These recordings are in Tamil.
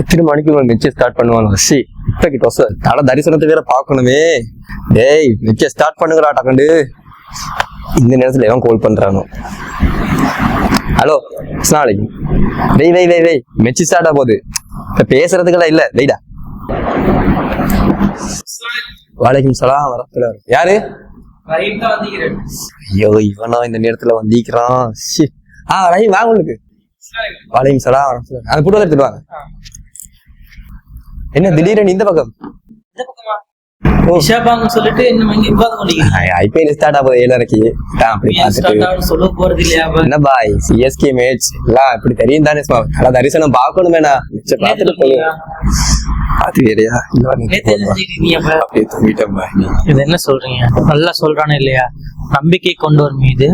எத்தனை மணிக்கு உங்க மெச்சை ஸ்டார்ட் பண்ணுவாங்க? சி இப்ப கிட்ட வச தலை தரிசனத்தை வேற பார்க்கணுமே. டேய் மெச்சை ஸ்டார்ட் பண்ணுங்கடா டக்கண்டு இந்த நேரத்துல எவன் கால் பண்றானோ? ஹலோ அஸ்ஸலாமு வெய் வெய் வெய் வெய் மெச்சி ஸ்டார்ட் ஆக போகுது. இப்ப பேசுறதுக்கெல்லாம் இல்ல வெய்டா வலைக்கும் சலாம் வரத்துல யாரு? ஐயோ இவனா இந்த நேரத்துல வந்திக்கிறான். ஆ ரஹீம் வாங்க உங்களுக்கு. சலாம் வரத்துல அந்த புட்டு எடுத்துட்டு வாங்க. என்ன திடீர்னு இந்த பக்கம்? சொல்லிட்டு ஐபிஎல் ஸ்டார்ட் ஆகுது ஏழரைக்கு தான் அப்படி பார்த்துட்டு. சொல்ல போறது இல்லையா அப்ப? என்ன பாய்? சிஎஸ்கே மேட்ச் எல்லாம் இப்படி தெரியும் தானே நல்லா தரிசனம் பார்க்கணுமேண்ணா மிச்சம் பார்த்துட்டு வேறையா இல்ல, நீ என்ன சொல்றீங்க? நல்லா சொல்றானே இல்லையா? நம்பிக்கை கொண்டவர் மீது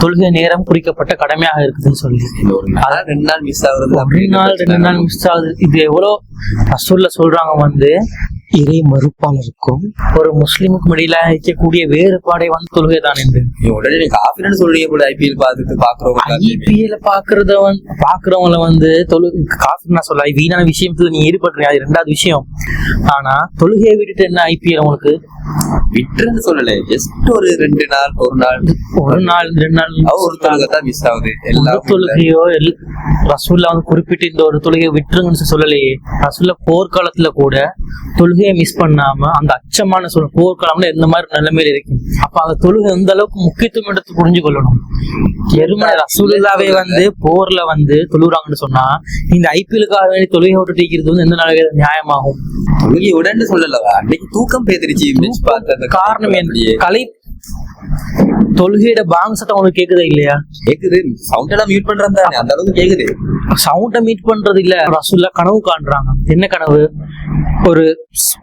தொழுகை நேரம் குறிக்கப்பட்ட கடமையாக இருக்குதுன்னு சொல்லி நாள். ரெண்டு நாள் மிஸ் ஆகுறது ஒரு நாள் ரெண்டு நாள் மிஸ் ஆகுது. இது எவ்வளவு ரசூல்ல சொல்றாங்க வந்து இறை மறுப்பாளருக்கும் ஒரு முஸ்லிமுக்கும் இடையில இருக்கக்கூடிய வேறுபாடை வந்து தொழுகை தான் என்று உடனே காஃபின்னு சொல்றீங்க போல ஐபிஎல் பார்த்துட்டு பாக்குறவங்க ஐபிஎல் பாக்குறத வந்து பாக்குறவங்கள வந்து தொழு காசு நான் சொல்ல வீணான விஷயத்துல நீ ஈடுபடுறீங்க அது ரெண்டாவது விஷயம். ஆனா தொழுகையை விட்டுட்டு என்ன ஐபிஎல் உங்களுக்கு? விட்டுன்னு சொல்லல. ஜஸ்ட் ஒரு ரெண்டு நாள் ஒரு நாள். ஒரு நாள் ரெண்டு நாள். ஒரு தொழுகை தான் மிஸ் ஆகுது. ஒரு எல்லாம் தொழுகையோ ரசூல்லா வந்து குறிப்பிட்டு இந்த ஒரு தொழுகையை விட்டுருங்கன்னு சொல்லலையே. ரசூல்லா போர்க்காலத்துல கூட தொழுகையை மிஸ் பண்ணாம அந்த அச்சமான சொல்ல போர்க்காலம்ல எந்த மாதிரி நிலைமையில இருக்கும்? அப்ப அந்த தொழுகை எந்த அளவுக்கு முக்கியத்துவம் எடுத்து புரிஞ்சு கொள்ளணும் எருமை ரசூலுல்லாவே வந்து போர்ல வந்து தொழுகிறாங்கன்னு சொன்னா இந்த ஐபிஎலுக்காக வேண்டி தொழுகை விட்டு டீக்கிறது வந்து எந்த நாளைக்கு நியாயமாகும்? தொழுகை உடனே சொல்லலவா அன்னைக்கு தூக்கம் பேத்திருச்சு. பார்த்து அந்த காரணம் என்ன? கலை தொழுகையோட பாங்க சட்டம் உங்களுக்கு கேக்குதா இல்லையா? கேக்குது. சவுண்ட் எல்லாம் மியூட் பண்றாங்க அந்த அளவுக்கு கேக்குது. சவுண்ட மீட் பண்றது இல்ல. ரசூல்லா கனவு காண்றாங்க. என்ன கனவு? ஒரு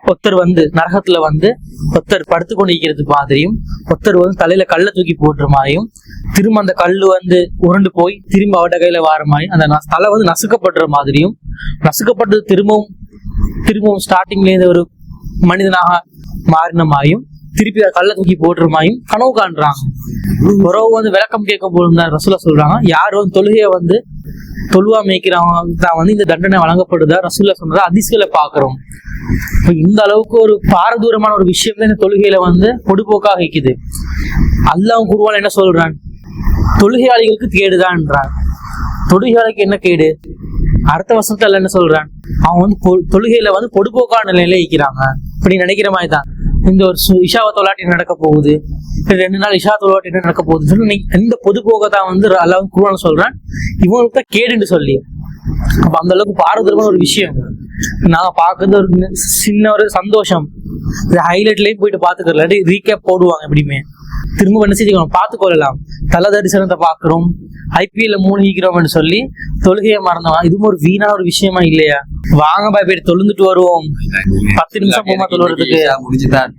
ஒருத்தர் வந்து நரகத்துல வந்து ஒருத்தர் படுத்து கொண்டிருக்கிறது மாதிரியும் ஒருத்தர் வந்து தலையில கல்லை தூக்கி போட்டுற மாதிரியும் திரும்ப அந்த கல்லு வந்து உருண்டு போய் திரும்ப அவட கையில வார மாதிரி அந்த தலை வந்து நசுக்கப்படுற மாதிரியும் நசுக்கப்பட்டது திரும்பவும் திரும்பவும் ஸ்டார்டிங்ல இருந்து ஒரு மனிதனாக மாறின மாதிரியும் திருப்பி அதை கல்லை தூக்கி போட்டுற மாதிரியும் கனவு காண்றாங்க. உறவு வந்து விளக்கம் கேட்க போது ரசூலா சொல்றாங்க யார் வந்து தொழுகையை வந்து தொழுவா மேய்க்கிறவங்க தான் வந்து இந்த தண்டனை வழங்கப்படுதா? ரசூல்லா சொன்னதா அதிசயல பாக்குறோம் இப்போ இந்த அளவுக்கு ஒரு பாரதூரமான ஒரு விஷயம் தான் இந்த தொழுகையில வந்து பொடுபோக்காக வைக்குது அல்லாஹ் குருவால் என்ன சொல்றான்? தொழுகையாளிகளுக்கு கேடுதான்றான். தொழுகையாளிக்கு என்ன கேடு? அடுத்த வருஷத்துல என்ன சொல்றான்? அவன் வந்து தொழுகையில வந்து பொடுபோக்கான நிலையில இருக்கிறாங்க. அப்படி நினைக்கிற மாதிரி தான் இந்த ஒரு இஷாவை இஷாவ தொலாட்டி நடக்க போகுது. ரெண்டு நாள் இஷா தொலாட்டி என்ன நடக்க போகுதுன்னு சொல்லி இந்த பொதுபோக தான் வந்து அல்லாவும் குருவான் சொல்றேன். இவங்களுக்கு தான் கேடுன்னு சொல்லி. அப்ப அந்த அளவுக்கு பாரதமான ஒரு விஷயம். நான் பாக்குறது ஒரு சின்ன ஒரு சந்தோஷம். இந்த ஹைலைட்லயும் போயிட்டு பாத்துக்கல ரீகேப் போடுவாங்க எப்படியுமே. திரும்ப என்ன செஞ்சுக்கணும் பார்த்து கொள்ளலாம் தல தரிசனத்தை பாக்குறோம் ஐபிஎல்ல மூழ்கிக்கிறோம்னு சொல்லி தொழுகையை மறந்தோம். இதுவும் ஒரு வீணான ஒரு விஷயமா இல்லையா? வாங்க பாய் போயிட்டு தொழுந்துட்டு வருவோம். பத்து நிமிஷம் போமா தொழுறதுக்கு? முடிஞ்சுதான்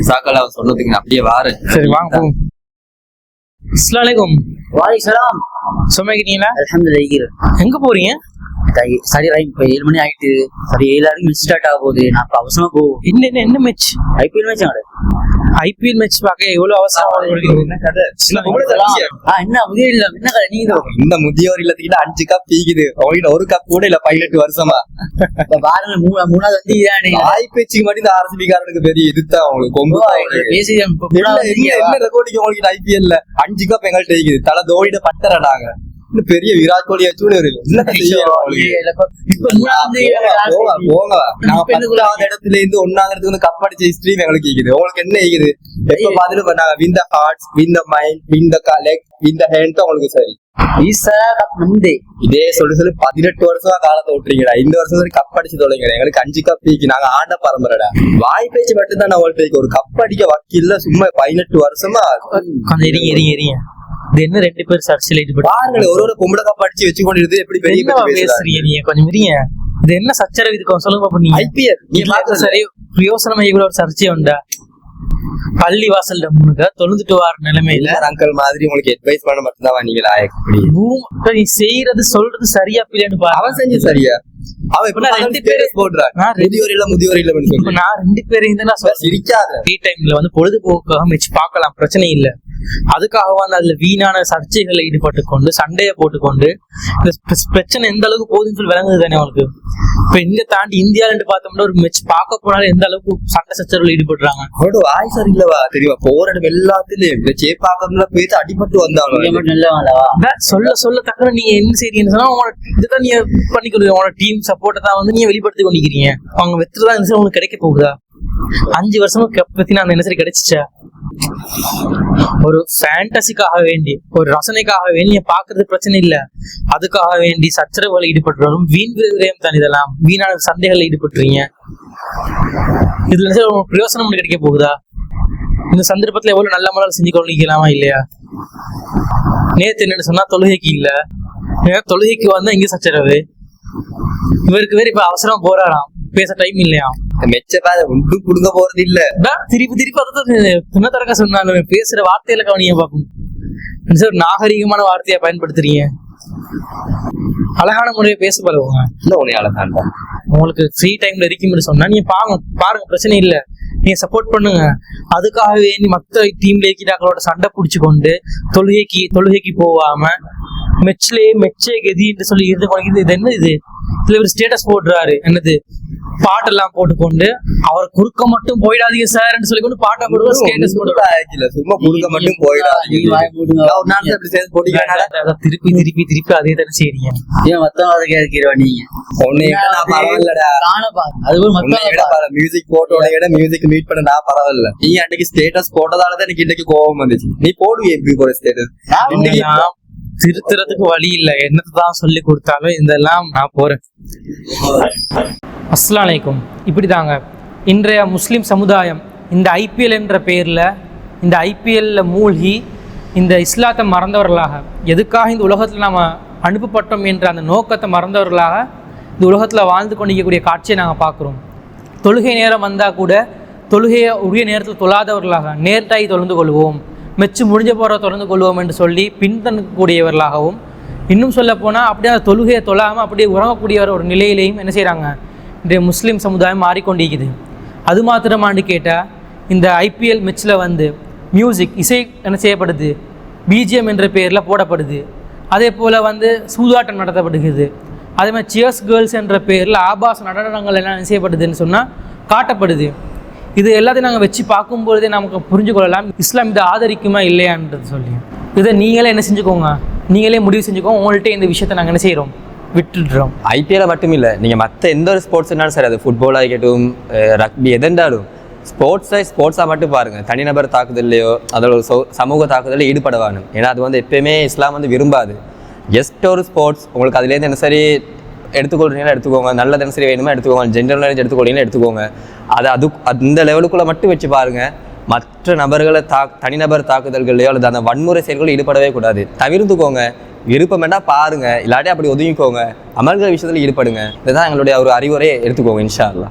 இசாக்கள் அவன் சொன்னதுக்கு அப்படியே வாரு சரி வாங்க போவோம் அஸ்ஸலாமு அலைக்கும். வாய் சலாம். சுமைக்கிறீங்களா அல்ஹம்துலில்லாஹ். எங்க போறீங்க? சரி ரைட் இப்போ ஏழு மணி ஆயிட்டு. சரி ஏழு வரைக்கும் மிஸ் ஸ்டார்ட் ஆக போகுது. நான் இப்போ அவசரமா போவோம் என்ன என்ன என்ன மேட்ச் ஐபிஎல் மேட்ச் ஆடு ஐபிஎல் மேட்ச் பார்க்க எவ்வளவு அவசரம் என்ன கதை? என்ன இல்ல என்ன கதை? நீங்க இந்த முதியோர் இல்லத்துக்கிட்ட அஞ்சு கப் பீக்குது. அவங்ககிட்ட ஒரு கப் கூட இல்ல பதினெட்டு வருஷமா. இப்ப பாருங்க மூணா மூணாவது வந்து இதானே. வாய் பேச்சுக்கு மட்டும் இந்த ஆர்சிபி காரனுக்கு பெரிய இதுதான் அவங்களுக்கு கொம்பு என்ன ரெக்கார்டிங் உங்களுக்கு ஐபிஎல்ல அஞ்சு கப் எங்கள்கிட்ட இருக்குது தலை தோனிட பட்டற நாங்க. பெரிய விராட் கோலி மூணாவது இடத்துல இருந்து ஒன்னாவது இடத்துக்கு வந்து கப் அடிச்ச history எங்களுக்கு இருக்குது. உங்களுக்கு என்ன இருக்குது? எப்ப பாத்துட்டு நாங்க win the hearts win the mind win the leg win the hand உங்களுக்கு சரி. இதே சொல்லி சொல்லி பதினெட்டு வருஷமா காலத்தை விட்டுறீங்கடா. இந்த வருஷம் கப் அடிச்சு தொலைங்கடா. எங்களுக்கு அஞ்சு கப் பீக்கு. நாங்க ஆண்ட பரம்பரைடா. வாய் பேச்சு மட்டும் தான் ஒரு கப் அடிக்க வக்கீல்ல. சும்மா பதினெட்டு வருஷமா. கொஞ்சம் எரிங்க எரிங்க எரிங்க இது என்ன ரெண்டு பேர் சர்ச்சையில் ஈடுபட்டு ஒரு ஒரு பொம்பளை கப் அடிச்சு வச்சு கொண்டு இருந்து எப்படி பெரிய பேசுறீங்க நீங்க? கொஞ்சம் விரிங்க இது என்ன சச்சரவு இதுக்கு? சொல்லுங்க பாப்பா நீங்க. ஐபிஎல் நீ பார்த்த சரி பிரயோசனமா இவ்வளவு ஒரு சர்ச்சை உண்டா? பள்ளி வாசல்ல முழுக்க தொழுந்துட்டு வர நிலைமையில அங்கிள் மாதிரி உங்களுக்கு அட்வைஸ் பண்ண மட்டும்தான் எப்படி? இப்ப நீ செய்யறது சொல்றது சரியா பிள்ளைன்னு பாரு. அவன் செஞ்சு சரியா? அவன் இப்ப ரெண்டு ரெண்டு பேரு பேரு- போடுறான். நான் ரெண்டு- முதியோர் இல்ல முதியோர் இல்ல இப்ப நான் ரெண்டு பேரையும் தான் சிரிக்காத. ஃப்ரீ டைம்ல வந்து பொழுதுபோக்காக வச்சு பார்க்கலாம். பிரச்சனை இல்ல. அதுக்காக வந்து அதுல வீணான சர்ச்சைகளில் ஈடுபட்டு கொண்டு சண்டையை போட்டுக்கொண்டு இந்த பிர- பிரச்சனை எந்த அளவுக்கு போகுதுன்னு சொல்லி விளங்குது தானே அவங்களுக்கு இப்ப இங்க தாண்டி இந்தியாவில பார்த்தோம்னா ஒரு மெச் பார்க்க போனாலும் எந்த அளவுக்கு சண்டை சச்சரவுல ஈடுபடுறாங்க. அவரோட வாய் சரியில்லவா? தெரியுமா? போற இடம் எல்லாத்துலயும். இந்த சேப்பாக்கம்ல போயிட்டு அடிபட்டு இங்க வந்தாங்க இல்லவா சொல்ல சொல்ல தக்கன நீங்க என்ன செய்றீங்கன்னு சொன்னா உங்களோட இதுதான் நீங்க பண்ணிக்கிறீங்க உங்களோட டீம் சப்போர்ட்டை தான் வந்து நீங்க வெளிப்படுத்தி கொண்டிருக்கிறீங்க. அவங்க வெத்துறதா இந்த சரி உங்களுக்கு கிடைக்க போகுதா? அஞ்சு வருஷமா பத்தி நான் என்ன சரி கிடைச்சிச்சா? ஒரு ஃபேண்டசிக்காக வேண்டி ஒரு ரசனைக்காக வேண்டி நீங்க பாக்குறது பிரச்சனை இல்ல. அதுக்காக வேண்டி சச்சரவுகள் ஈடுபட்டுறோம் வீண் விரயம் தான் இதெல்லாம். வீணான சண்டைகள் ஈடுபட்டுறீங்க. இதுல இருந்து பிரயோசனம் கிடைக்க போகுதா? இந்த சந்தர்ப்பத்துல எவ்வளவு நல்ல முறையில் செஞ்சு கொள்ளிக்கலாமா இல்லையா? நேத்து என்னன்னு சொன்னா தொழுகைக்கு இல்ல. தொழுகைக்கு வந்தா இங்க சச்சரவு. இவருக்கு வேற இப்ப அவசரம் போறாராம். பேச டைம் இல்லையா? மெச்ச பாத ஒன்றும் குடுங்க போறது இல்ல. திருப்பி திருப்பி அதை என்ன தரக்க சொன்னாலும் பேசுற வார்த்தையில கவனிய பார்க்கும் ஒரு நாகரிகமான வார்த்தையா பயன்படுத்துறீங்க? அழகான முறையை பேச பழகுங்க. இல்ல உன்னை அழகாண்டா உங்களுக்கு ஃப்ரீ டைம்ல இருக்கும்னு சொன்னா நீங்க பாருங்க பாருங்க பிரச்சனை இல்ல. நீங்க சப்போர்ட் பண்ணுங்க. அதுக்காகவே நீ மத்த டீம்ல இருக்கிறாங்களோட சண்டை புடிச்சு கொண்டு தொழுகைக்கு தொழுகைக்கு போகாம மெச்லே மெச்சே கதின்னு சொல்லி இருந்து இது என்ன இது? இதுல ஒரு ஸ்டேட்டஸ் போடுறாரு. என்னது? பாட்டெல்லாம் போட்டுக்கொண்டு அவர் குறுக்க மட்டும் போயிடாதீங்க சார்ன்னு சொல்லி கொண்டு பாட்டை போடுவார் ஸ்டேட்டஸ் இல்ல சும்மா குடுக்க மட்டும் போயிடாதீங்க. திருப்பி திருப்பி திருப்பி அதே தானே செய்றீங்க. ஏன் மத்தவங்க கேட்கிறவா நீங்க? அது மத்தவங்க பரவ மியூசிக் போட்ட உன்னை விட மியூசிக் மீட் பண்ண நான் பரவாயில்ல. நீ அன்னைக்கு ஸ்டேட்டஸ் போட்டதாலதான் எனக்கு இன்னைக்கு கோபம் வந்துச்சு. நீ போடுவே எப்படி போற ஸ்டேட்டஸ் திருத்துறதுக்கு வழி இல்லை. என்னதான் சொல்லி கொடுத்தாலும் இதெல்லாம் நான் போறேன். அஸ்லாம் வலைக்கும் இப்படி இப்படிதாங்க. இன்றைய முஸ்லீம் சமுதாயம் இந்த ஐபிஎல் என்ற பெயரில் இந்த ஐபிஎல்ல மூழ்கி இந்த இஸ்லாத்தை மறந்தவர்களாக எதுக்காக இந்த உலகத்தில் நாம் அனுப்பப்பட்டோம் என்ற அந்த நோக்கத்தை மறந்தவர்களாக இந்த உலகத்தில் வாழ்ந்து கொண்டிருக்கக்கூடிய காட்சியை நாங்கள் பார்க்குறோம். தொழுகை நேரம் வந்தால் கூட தொழுகையை உரிய நேரத்தில் தொழாதவர்களாக நேர்த்தாய் தொழுந்து கொள்வோம். மெச்சு முடிஞ்ச போகிற தொடர்ந்து கொள்வோம் என்று சொல்லி பின்தங்கக்கூடியவர்களாகவும் இன்னும் சொல்ல போனால் அப்படியே அந்த தொழுகையை தொழாமல் அப்படியே உறங்கக்கூடிய ஒரு நிலையிலையும் என்ன செய்கிறாங்க இன்றைய முஸ்லீம் சமுதாயம் மாறிக்கொண்டிருக்குது. அது மாத்திரமாண்டு கேட்டால் இந்த ஐபிஎல் மெச்சில் வந்து மியூசிக் இசை என்ன செய்யப்படுது? பிஜிஎம் என்ற பெயரில் போடப்படுது. அதே போல் வந்து சூதாட்டம் நடத்தப்படுகிறது. அதே மாதிரி சியர்ஸ் கேர்ள்ஸ் என்ற பெயரில் ஆபாச நடனங்கள் எல்லாம் என்ன செய்யப்படுதுன்னு சொன்னால் காட்டப்படுது. இது எல்லாத்தையும் நாங்கள் வச்சு பார்க்கும்பொழுதே நமக்கு புரிஞ்சு கொள்ளலாம் இஸ்லாம் இதை ஆதரிக்குமா இல்லையான்றது சொல்லி. இதை நீங்களே என்ன செஞ்சுக்கோங்க? நீங்களே முடிவு செஞ்சுக்கோங்க. உங்கள்கிட்ட இந்த விஷயத்தை நாங்கள் என்ன செய்கிறோம் விட்டுடுறோம். ஐபிஎல் மட்டும் இல்லை நீங்கள் மற்ற எந்த ஒரு ஸ்போர்ட்ஸ்னாலும் சரி அது ஃபுட்பாலாக இருக்கட்டும் ரக்பி எதென்றாலும் ஸ்போர்ட்ஸை ஸ்போர்ட்ஸாக மட்டும் பாருங்கள் தனிநபர் தாக்குதல்லையோ அதில் ஒரு சோ- சமூக தாக்குதலில் ஈடுபடவானும். ஏன்னா அது வந்து எப்பயுமே இஸ்லாம் வந்து விரும்பாது. ஜஸ்ட் ஒரு ஸ்போர்ட்ஸ் உங்களுக்கு அதுலேருந்து என்ன சரி எடுத்துக்கொள்றீங்களா எடுத்துக்கோங்க. நல்ல தினசரி வேணுமா எடுத்துக்கோங்க. ஜென்ரல் நாலேஜ் எடுத்துக்கொள்றீங்கன்னா எடுத்துக்கோங்க. அதை அது அந்த லெவலுக்குள்ளே மட்டும் வச்சு பாருங்கள் மற்ற நபர்களை தா தனிநபர் தாக்குதல்களையோ அல்லது அந்த வன்முறை செயல்களில் ஈடுபடவே கூடாது. தவிர்த்துக்கோங்க. விருப்பம் வேண்டாம் பாருங்க. இல்லாட்டி அப்படி ஒதுங்கிக்கோங்க. அமல்கிற விஷயத்தில் ஈடுபடுங்க. இதுதான் எங்களுடைய ஒரு அறிவுரையை எடுத்துக்கோங்க இன்ஷா அல்லா